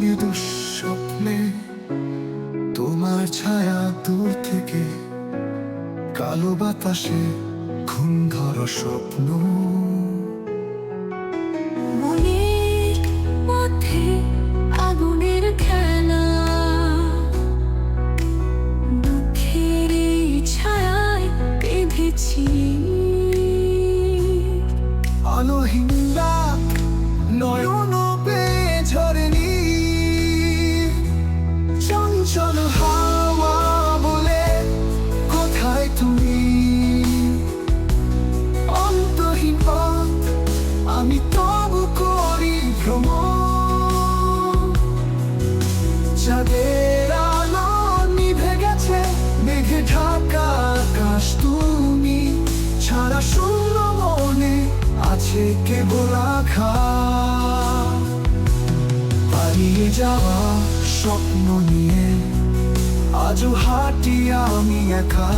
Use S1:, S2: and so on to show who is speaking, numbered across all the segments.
S1: ভাঙে দুঃস্বপ্নে তোমার ছায়া দূর থেকে কালো বাতাসে ঘুম ধরো স্বপ্ন। কেবল হারিয়ে যাওয়া স্বপ্ন নিয়ে আজও হাঁটি আমি একা।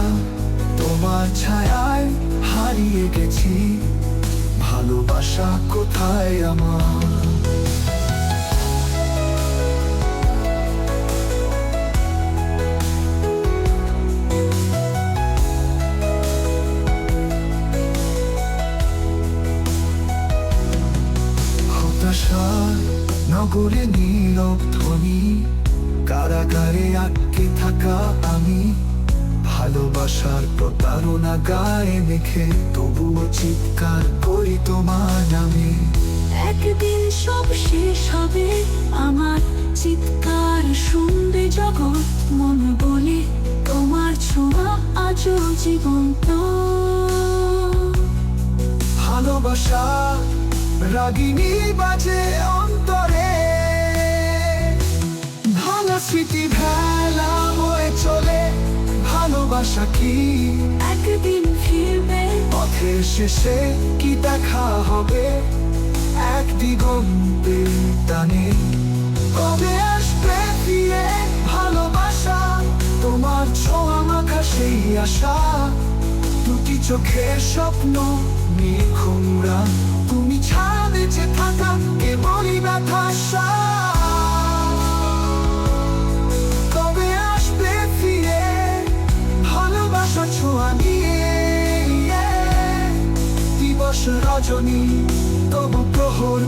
S1: তোমার ছায়ায় হারিয়ে গেছি। ভালোবাসা কোথায় আমার? হতাশার নগরে নীরব ধ্বনি কারাগারে আটকে থাকা আমি। ভালোবাসার প্রতারণা গায়ে মেখে তবুও চিৎকার করি তোমার নামে।
S2: একদিন সব শেষ হবে আমার চিৎকার শুনবে জগৎ। মন বলে তোমার ছোঁয়া আজও জীবন্ত।
S1: ভালোবাসা রাগিনী বাজে অন্তরে। ভাঙা স্মৃতি ভেলা বয়ে চলে ভালোবাসা কি?
S2: একদিন ফিরবে।
S1: পথের শেষে কি দেখা হবে? এক দিগন্তে টানে। কবে আসবে ফিরে ভালোবাসা? তোমার ছোঁয়া মাখা সেই আশা। দুটি চোখের স্বপ্ন নিখুমরা তুমি ছাড়া বেঁচে থাকা কেবলই ব্যথা কবে আসবে ফিরে, ভালোবাসা ছোঁয়া নিয়ে। দিবস রজনী, তবু প্রহর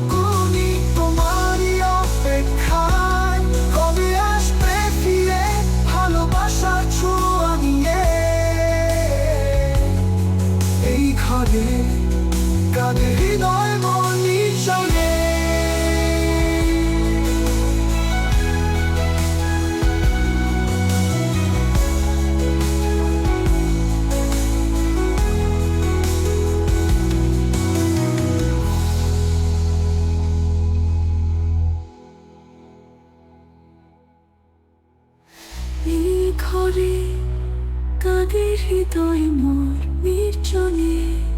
S1: とい
S2: うもみちょに。